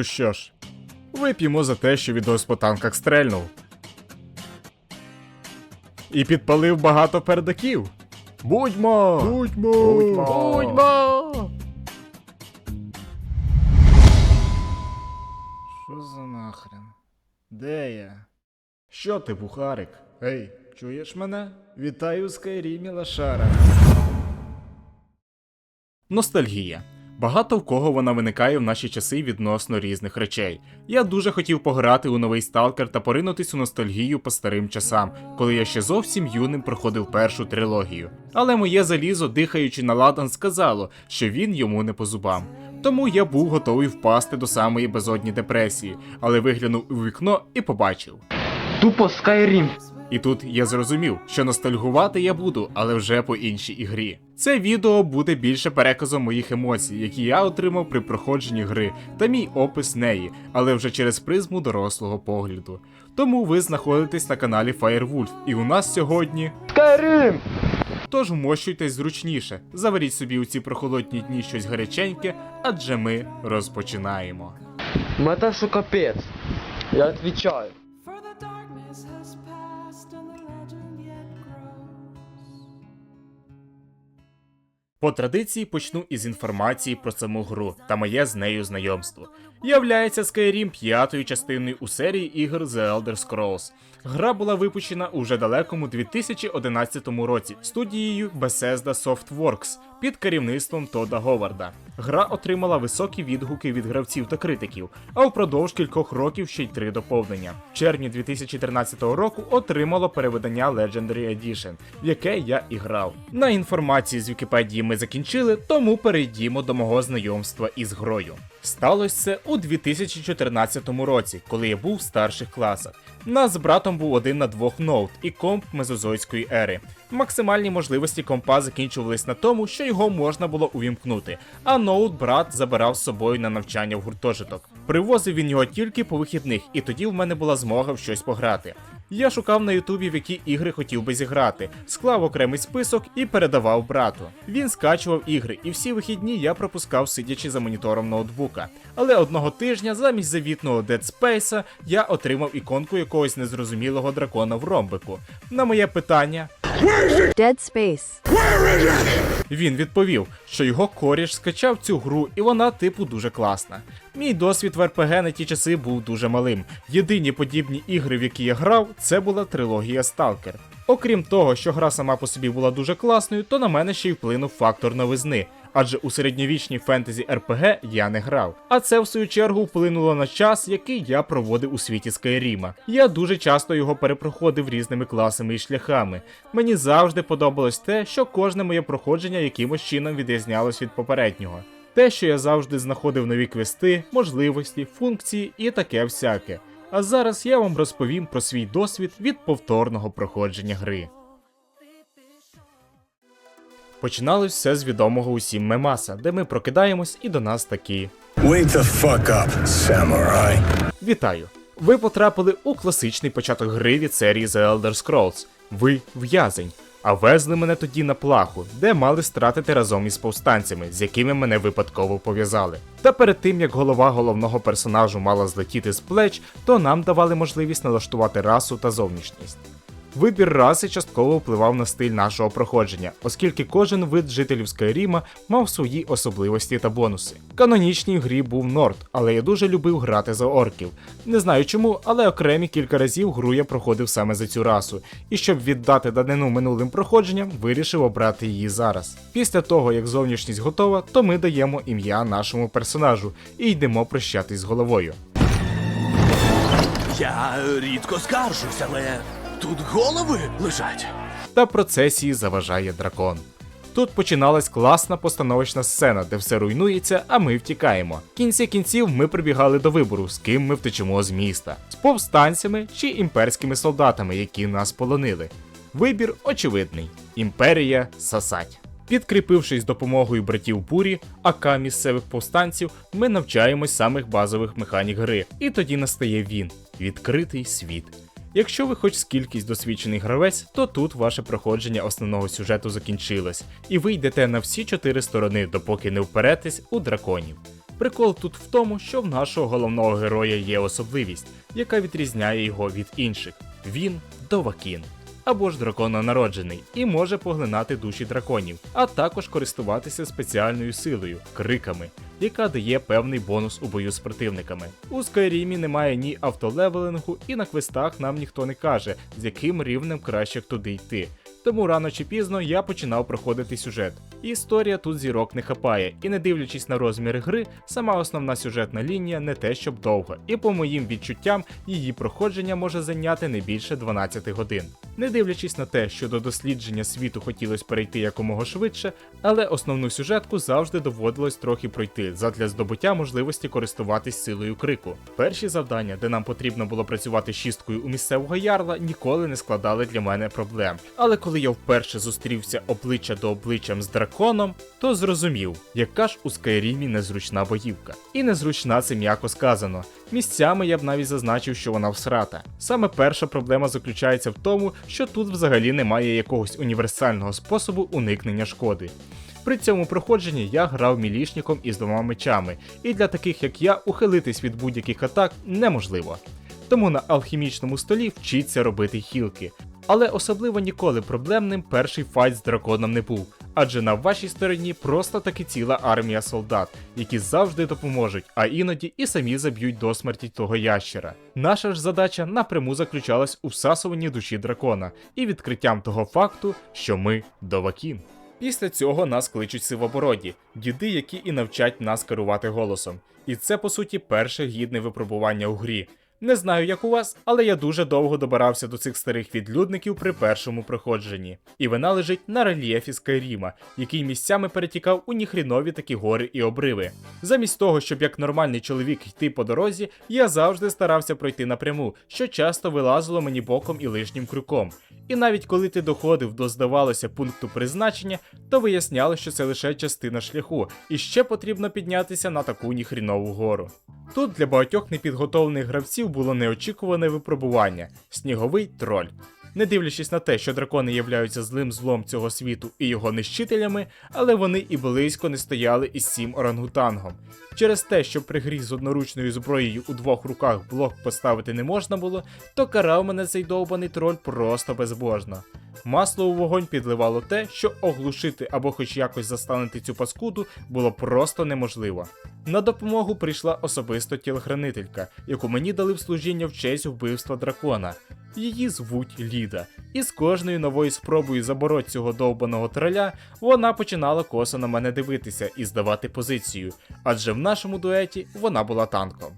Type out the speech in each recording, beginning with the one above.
Ну що ж, вип'ємо за те, що відос по танках стрельнув. І підпалив багато пердаків. Будьмо! Будьмо! Будьмо! Будьмо! Що за нахрен? Де я? Що ти, бухарик? Ей, чуєш мене? Вітаю у Скайрімі лошара. Ностальгія. Багато в кого вона виникає в наші часи відносно різних речей. Я дуже хотів пограти у новий сталкер та поринутись у ностальгію по старим часам, коли я ще зовсім юним проходив першу трилогію. Але моє залізо, дихаючи на ладан, сказало, що він йому не по зубам. Тому я був готовий впасти до самої безодні депресії, але виглянув у вікно і побачив. Тупо Skyrim. І тут я зрозумів, що ностальгувати я буду, але вже по іншій ігрі. Це відео буде більше переказом моїх емоцій, які я отримав при проходженні гри, та мій опис неї, але вже через призму дорослого погляду. Тому ви знаходитесь на каналі Firewolf, і у нас сьогодні. Skyrim! Тож вмощуйтесь зручніше, заваріть собі у ці прохолодні дні щось гаряченьке, адже ми розпочинаємо. Мета, що капець. Я відвічаю. По традиції почну із інформації про саму гру та моє з нею знайомство. Являється Skyrim п'ятою частиною у серії ігор The Elder Scrolls. Гра була випущена у далекому 2011 році студією Bethesda Softworks під керівництвом Тода Говарда. Гра отримала високі відгуки від гравців та критиків, а впродовж кількох років ще й три доповнення. В червні 2013 року отримало перевидання Legendary Edition, в яке я і грав. На інформації з Вікіпедії ми закінчили, тому перейдімо до мого знайомства із грою. Сталося це у 2014 році, коли я був в старших класах. Нас з братом був один на двох ноут і комп мезозойської ери. Максимальні можливості компа закінчувались на тому, що його можна було увімкнути, а ноут брат забирав з собою на навчання в гуртожиток. Привозив він його тільки по вихідних, і тоді в мене була змога в щось пограти. Я шукав на Ютубі, в які ігри хотів би зіграти, склав окремий список і передавав брату. Він скачував ігри, і всі вихідні я пропускав, сидячи за монітором ноутбука. Але одного тижня замість завітного Dead Space я отримав іконку якогось незрозумілого дракона в ромбику. На моє питання Dead Space. Він відповів, що його коріш скачав цю гру, і вона, типу, дуже класна. Мій досвід в РПГ на ті часи був дуже малим. Єдині подібні ігри, в які я грав, це була трилогія Сталкер. Окрім того, що гра сама по собі була дуже класною, то на мене ще й вплинув фактор новизни, адже у середньовічній фентезі РПГ я не грав. А це в свою чергу вплинуло на час, який я проводив у світі Скайріма. Я дуже часто його перепроходив різними класами і шляхами. Мені завжди подобалось те, що кожне моє проходження якимось чином відрізнялось від попереднього. Те, що я завжди знаходив нові квести, можливості, функції і таке всяке. А зараз я вам розповім про свій досвід від повторного проходження гри. Починалось все з відомого усім мемаса, де ми прокидаємось і до нас такі. Wake the fuck up, samurai. Вітаю! Ви потрапили у класичний початок гри від серії The Elder Scrolls. Ви в'язень. А везли мене тоді на плаху, де мали стратити разом із повстанцями, з якими мене випадково пов'язали. Та перед тим як голова головного персонажу мала злетіти з плеч, то нам давали можливість налаштувати расу та зовнішність. Вибір раси частково впливав на стиль нашого проходження, оскільки кожен вид жителів Скайріма мав свої особливості та бонуси. Канонічній грі був Норд, але я дуже любив грати за орків. Не знаю чому, але окремі кілька разів гру я проходив саме за цю расу, і щоб віддати данину минулим проходженням, вирішив обрати її зараз. Після того, як зовнішність готова, то ми даємо ім'я нашому персонажу і йдемо прощатись з головою. Я рідко скаржусь, але тут голови лежать. та процесії заважає дракон. Тут починалась класна постановочна сцена, де все руйнується, а ми втікаємо. В кінці кінців ми прибігали до вибору, з ким ми втечемо з міста: з повстанцями чи імперськими солдатами, які нас полонили. Вибір очевидний: імперія сасать. Підкріпившись допомогою братів Бурі, АК місцевих повстанців, ми навчаємось самих базових механік гри, і тоді настає він відкритий світ. Якщо ви хоч скількись досвідчений гравець, то тут ваше проходження основного сюжету закінчилось, і ви йдете на всі чотири сторони, допоки не вперетесь у драконів. Прикол тут в тому, що в нашого головного героя є особливість, яка відрізняє його від інших. Він Довакін. Або ж дракононароджений і може поглинати душі драконів, а також користуватися спеціальною силою криками, яка дає певний бонус у бою з противниками. У Скайрімі немає ні автолевелингу, і на квестах нам ніхто не каже, з яким рівнем краще туди йти. Тому рано чи пізно я починав проходити сюжет. Історія тут зірок не хапає, і не дивлячись на розміри гри, сама основна сюжетна лінія не те щоб довга, і по моїм відчуттям її проходження може зайняти не більше 12 годин. Не дивлячись на те, що до дослідження світу хотілося перейти якомога швидше, але основну сюжетку завжди доводилось трохи пройти задля здобуття можливості користуватись силою крику. Перші завдання, де нам потрібно було працювати шісткою у місцевого ярла, ніколи не складали для мене проблем. Але коли я вперше зустрівся обличчя до обличчям з драконом, то зрозумів, яка ж у Скайрімі незручна боївка. І незручна це м'яко сказано. Місцями я б навіть зазначив, що вона всрата. Саме перша проблема заключається в тому, що тут взагалі немає якогось універсального способу уникнення шкоди. При цьому проходженні я грав мілішником із двома мечами, і для таких як я ухилитись від будь-яких атак неможливо. Тому на алхімічному столі вчиться робити хілки. Але особливо ніколи проблемним перший файт з драконом не був, адже на вашій стороні просто таки ціла армія солдат, які завжди допоможуть, а іноді і самі заб'ють до смерті того ящера. Наша ж задача напряму заключалась у всасуванні душі дракона і відкриттям того факту, що ми довакін. Після цього нас кличуть сивобороді, діди, які і навчать нас керувати голосом. І це по суті перше гідне випробування у грі. Не знаю, як у вас, але я дуже довго добирався до цих старих відлюдників при першому проходженні. І вона лежить на рельєфі Скайріма, який місцями перетікав у ніхрінові такі гори і обриви. Замість того, щоб як нормальний чоловік йти по дорозі, я завжди старався пройти напряму, що часто вилазило мені боком і лишнім крюком. І навіть коли ти доходив до, здавалося, пункту призначення, то виясняло, що це лише частина шляху, і ще потрібно піднятися на таку ніхрінову гору. Тут для багатьох непідготовлених гравців було неочікуване випробування сніговий троль. Не дивлячись на те, що дракони являються злим злом цього світу і його нищителями, але вони і близько не стояли із цим орангутангом. Через те, що при грі з одноручною зброєю у двох руках блок поставити не можна було, то карав мене цей довбаний троль просто безбожно. Масло у вогонь підливало те, що оглушити або хоч якось застанути цю паскуду було просто неможливо. На допомогу прийшла особисто тілохранителька, яку мені дали в служіння в честь вбивства дракона. Її звуть Ліда, і з кожною новою спробою забороть цього довбаного троля вона починала косо на мене дивитися і здавати позицію, адже в нашому дуеті вона була танком.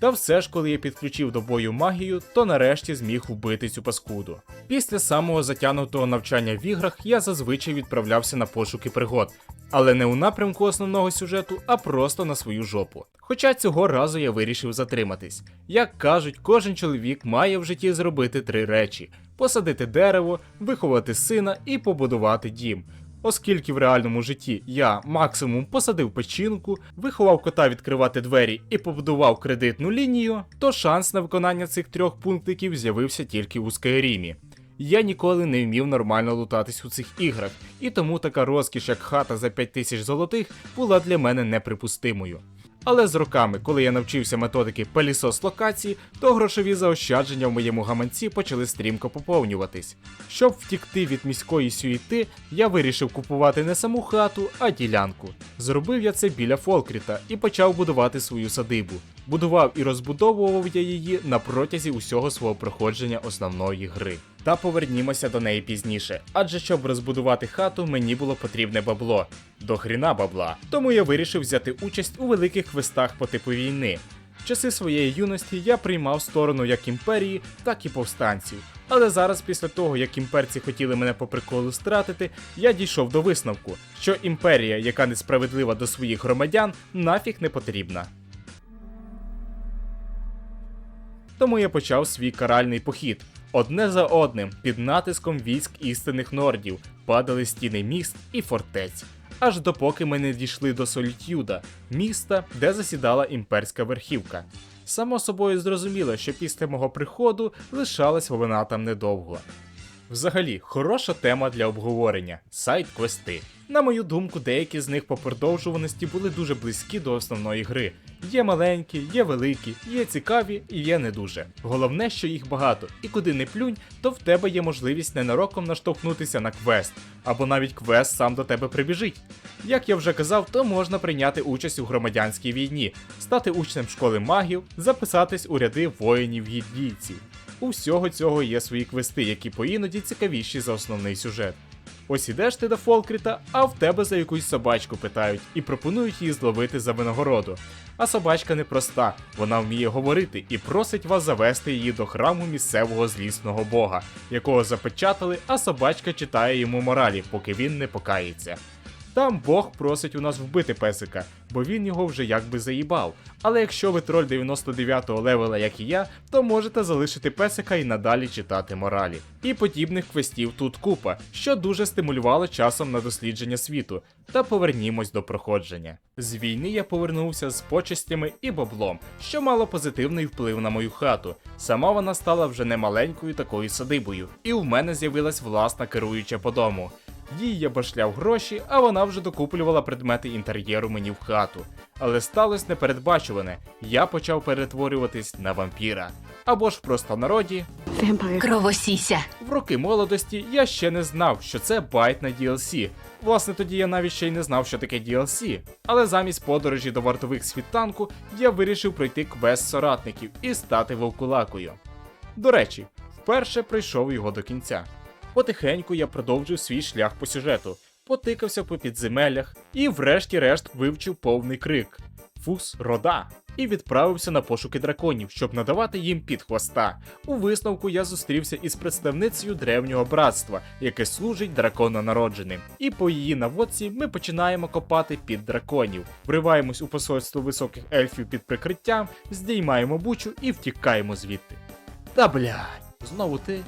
Та все ж, коли я підключив до бою магію, то нарешті зміг вбити цю паскуду. Після самого затягнутого навчання в іграх я зазвичай відправлявся на пошуки пригод, але не у напрямку основного сюжету, а просто на свою жопу. Хоча цього разу я вирішив затриматись. Як кажуть, кожен чоловік має в житті зробити три речі: посадити дерево, виховати сина і побудувати дім. Оскільки в реальному житті я максимум посадив печінку, виховав кота відкривати двері і побудував кредитну лінію, то шанс на виконання цих трьох пунктиків з'явився тільки у Скайрімі. Я ніколи не вмів нормально лутатись у цих іграх, і тому така розкіш, як хата за 5000 золотих, була для мене неприпустимою. Але з роками, коли я навчився методики пилісос локації, то грошові заощадження в моєму гаманці почали стрімко поповнюватись. Щоб втікти від міської сюїти, я вирішив купувати не саму хату, а ділянку. Зробив я це біля Фолкріта і почав будувати свою садибу. Будував і розбудовував я її на протязі усього свого проходження основної гри. Та повернімося до неї пізніше, адже щоб розбудувати хату, мені було потрібне бабло. До хріна бабла. Тому я вирішив взяти участь у великих квестах по типу війни. В часи своєї юності я приймав сторону як імперії, так і повстанців. Але зараз, після того, як імперці хотіли мене по приколу стратити, я дійшов до висновку, що імперія, яка несправедлива до своїх громадян, нафіг не потрібна. Тому я почав свій каральний похід. Одне за одним, під натиском військ істинних нордів, падали стіни міст і фортець. Аж допоки ми не дійшли до Солітюда, міста, де засідала імперська верхівка. Само собою зрозуміло, що після мого приходу лишалась вона там недовго. Взагалі, хороша тема для обговорення сайт-квести. На мою думку, деякі з них по продовжуваності були дуже близькі до основної гри. Є маленькі, є великі, є цікаві і є не дуже. Головне, що їх багато, і куди не плюнь, то в тебе є можливість ненароком наштовхнутися на квест, або навіть квест сам до тебе прибіжить. Як я вже казав, то можна прийняти участь у громадянській війні, стати учнем школи магів, записатись у ряди воїнів-гіддійців. У всього цього є свої квести, які поіноді цікавіші за основний сюжет. Ось ідеш ти до Фолкріта, а в тебе за якусь собачку питають і пропонують її зловити за винагороду. А собачка непроста, вона вміє говорити і просить вас завести її до храму місцевого злісного бога, якого запечатали, а собачка читає йому моралі, поки він не покається. Там Бог просить у нас вбити песика, бо він його вже якби заїбав. Але якщо ви троль 99-го левела, як і я, то можете залишити песика і надалі читати моралі. І подібних квестів тут купа, що дуже стимулювало часом на дослідження світу. Та повернімось до проходження. З війни я повернувся з почестями і баблом, що мало позитивний вплив на мою хату. Сама вона стала вже не маленькою такою садибою, і в мене з'явилась власна керуюча по дому. Їй я башляв гроші, а вона вже докуплювала предмети інтер'єру мені в хату. Але сталося непередбачуване, я почав перетворюватись на вампіра. Або ж в простонароді, Кровосіся. в роки молодості я ще не знав, що це байт на DLC. Власне, тоді я навіть ще й не знав, що таке DLC. Але замість подорожі до вартових світанку я вирішив пройти квест соратників і стати вовкулакою. До речі, вперше пройшов його до кінця. Потихеньку я продовжив свій шлях по сюжету, потикався по підземеллях і, врешті-решт, вивчив повний крик Фус рода. І відправився на пошуки драконів, щоб надавати їм під хвоста. У висновку я зустрівся із представницею древнього братства, яке служить дракононародженим. І по її наводці ми починаємо копати під драконів, вриваємось у посольство високих ельфів під прикриттям, здіймаємо бучу і втікаємо звідти. Та блядь, знову ти.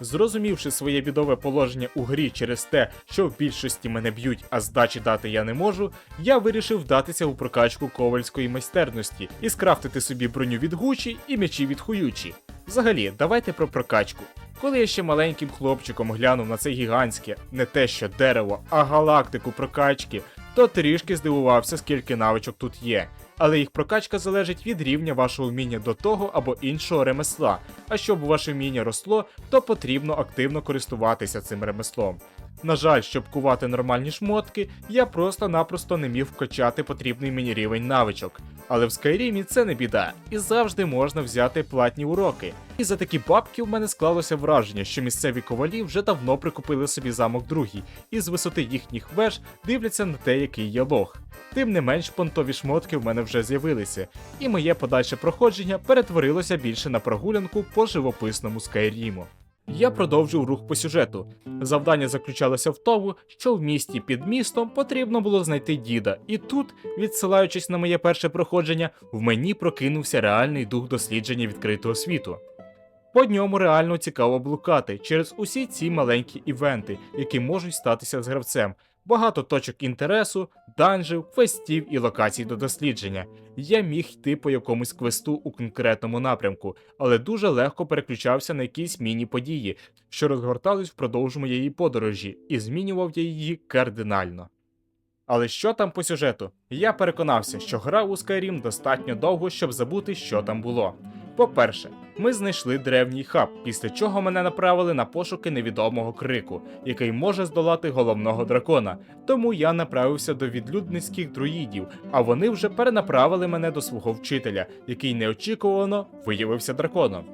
Зрозумівши своє бідове положення у грі через те, що в більшості мене б'ють, а здачі дати я не можу, я вирішив вдатися у прокачку ковальської майстерності і скрафтити собі броню від Гучі і мечі від Хуючі. Взагалі, давайте про прокачку. Коли я ще маленьким хлопчиком глянув на це гігантське, не те що дерево, а галактику прокачки, то трішки здивувався, скільки навичок тут є. Але їх прокачка залежить від рівня вашого вміння до того або іншого ремесла. А щоб ваше вміння росло, то потрібно активно користуватися цим ремеслом. На жаль, щоб кувати нормальні шмотки, я просто-напросто не міг вкачати потрібний мені рівень навичок. Але в Скайрімі це не біда, і завжди можна взяти платні уроки. І за такі бабки в мене склалося враження, що місцеві ковалі вже давно прикупили собі замок другий, і з висоти їхніх веж дивляться на те, який я лох. Тим не менш, понтові шмотки в мене вже з'явилися, і моє подальше проходження перетворилося більше на прогулянку по живописному Скайріму. Я продовжив рух по сюжету. Завдання заключалося в тому, що в місті під містом потрібно було знайти діда, і тут, відсилаючись на моє перше проходження, в мені прокинувся реальний дух дослідження відкритого світу. По ньому реально цікаво блукати через усі ці маленькі івенти, які можуть статися з гравцем. Багато точок інтересу, данжів, квестів і локацій до дослідження. Я міг йти по якомусь квесту у конкретному напрямку, але дуже легко переключався на якісь міні-події, що розгортались впродовж моєї подорожі, і змінював я її кардинально. Але що там по сюжету? Я переконався, що грав у Skyrim достатньо довго, щоб забути, що там було. По-перше, ми знайшли древній хаб, після чого мене направили на пошуки невідомого крику, який може здолати головного дракона. Тому я направився до відлюдницьких друїдів, а вони вже перенаправили мене до свого вчителя, який неочікувано виявився драконом.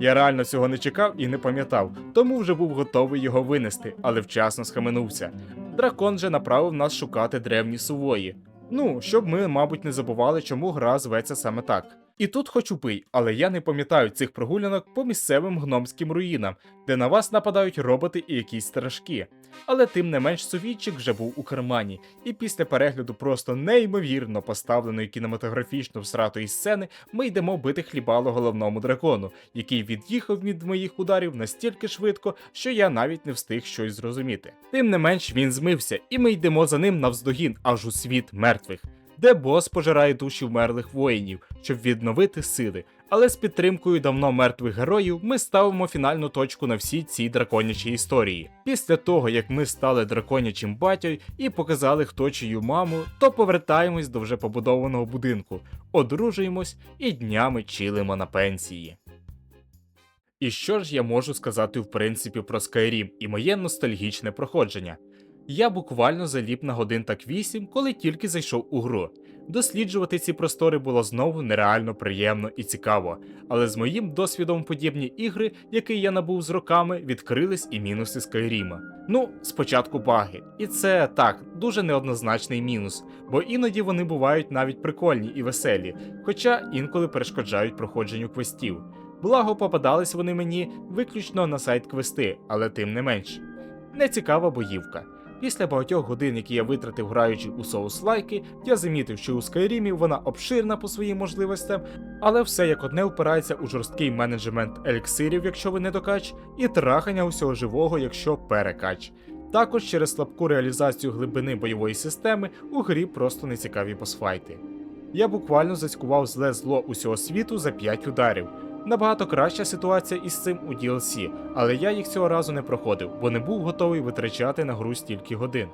Я реально цього не чекав і не пам'ятав, тому вже був готовий його винести, але вчасно схаменувся. Дракон же направив нас шукати древні сувої. Ну, щоб ми, мабуть, не забували, чому гра зветься саме так. І тут хочу пий, але я не пам'ятаю цих прогулянок по місцевим гномським руїнам, де на вас нападають роботи і якісь стражки. Але тим не менш совітчик вже був у кармані, і після перегляду просто неймовірно поставленої кінематографічно всратої сцени ми йдемо бити хлібало головному дракону, який від'їхав від моїх ударів настільки швидко, що я навіть не встиг щось зрозуміти. Тим не менш він змився, і ми йдемо за ним навздогін аж у світ мертвих де бос пожирає душі вмерлих воїнів, щоб відновити сили, але з підтримкою давно мертвих героїв ми ставимо фінальну точку на всій цій драконячій історії. Після того, як ми стали драконячим батьком і показали хто чию маму, то повертаємось до вже побудованого будинку, одружуємось і днями чилимо на пенсії. І що ж я можу сказати в принципі про Skyrim і моє ностальгічне проходження? Я буквально заліп на годин так 8, коли тільки зайшов у гру. Досліджувати ці простори було знову нереально приємно і цікаво, але з моїм досвідом подібні ігри, які я набув з роками, відкрились і мінуси Скайріма. Ну, спочатку баги, і це так, дуже неоднозначний мінус, бо іноді вони бувають навіть прикольні і веселі, хоча інколи перешкоджають проходженню квестів. Благо попадались вони мені виключно на сайт квести, але тим не менш. Нецікава боївка. Після багатьох годин, які я витратив граючи у соус-лайки, я замітив, що у Скайрімі вона обширна по своїм можливостям, але все як одне впирається у жорсткий менеджмент еліксирів, якщо ви не докач, і трахання усього живого, якщо перекач. Також через слабку реалізацію глибини бойової системи у грі просто нецікаві босфайти. Я буквально зацькував зле зло усього світу за 5 ударів. Набагато краща ситуація із цим у DLC, але я їх цього разу не проходив, бо не був готовий витрачати на гру стільки годин.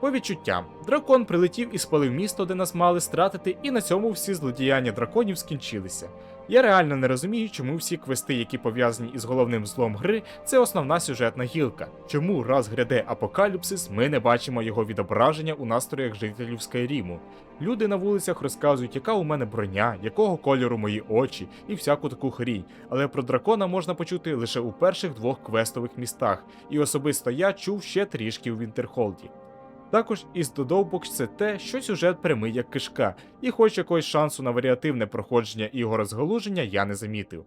По відчуттям, дракон прилетів і спалив місто, де нас мали стратити, і на цьому всі злодіяння драконів скінчилися. Я реально не розумію, чому всі квести, які пов'язані із головним злом гри, це основна сюжетна гілка. Чому раз гряде апокаліпсис, ми не бачимо його відображення у настроях жителів Скайріму. Люди на вулицях розказують, яка у мене броня, якого кольору мої очі і всяку таку хрінь, але про дракона можна почути лише у перших двох квестових містах, і особисто я чув ще трішки у Вінтерхолді. Також із додовбок це те, що сюжет прямий як кишка, і хоч якогось шансу на варіативне проходження і його розгалуження я не замітив.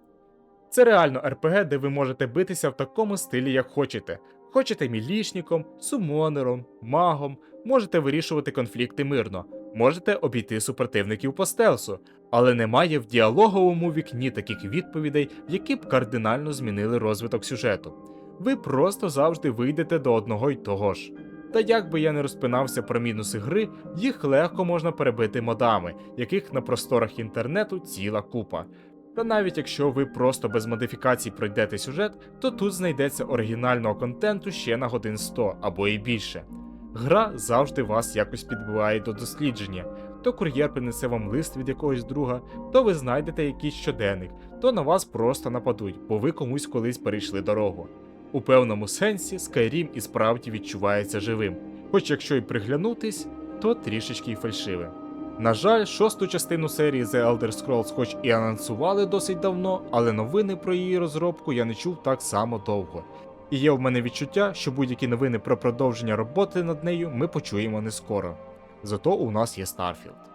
Це реально РПГ, де ви можете битися в такому стилі, як хочете. Хочете мілішником, сумонером, магом, можете вирішувати конфлікти мирно, можете обійти супротивників по стелсу, але немає в діалоговому вікні таких відповідей, які б кардинально змінили розвиток сюжету. Ви просто завжди вийдете до одного й того ж. Та як би я не розпинався про мінуси гри, їх легко можна перебити модами, яких на просторах інтернету ціла купа. Та навіть якщо ви просто без модифікацій пройдете сюжет, то тут знайдеться оригінального контенту ще на годин 100 або і більше. Гра завжди вас якось підбиває до дослідження. То кур'єр принесе вам лист від якогось друга, то ви знайдете якийсь щоденник, то на вас просто нападуть, бо ви комусь колись перейшли дорогу. У певному сенсі Skyrim і справді відчувається живим, хоч якщо й приглянутись, то трішечки й фальшивим. На жаль, шосту частину серії The Elder Scrolls хоч і анонсували досить давно, але новини про її розробку я не чув так само довго. І є в мене відчуття, що будь-які новини про продовження роботи над нею ми почуємо не скоро. Зато у нас є Starfield.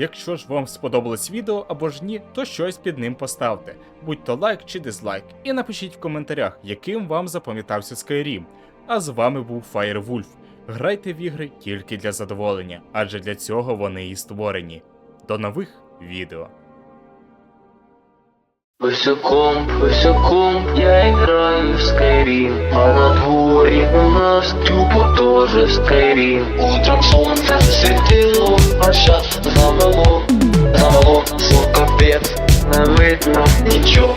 Якщо ж вам сподобалось відео або ж ні, то щось під ним поставте, будь то лайк чи дизлайк, і напишіть в коментарях, яким вам запам'ятався Skyrim. А з вами був Firewolf. Грайте в ігри тільки для задоволення, адже для цього вони і створені. До нових відео. Босиком, босиком я играю в Skyrim. А на дворе у нас тупо тоже Skyrim. Утром солнце светило, а сейчас замело Замело, что капец, не видно ничего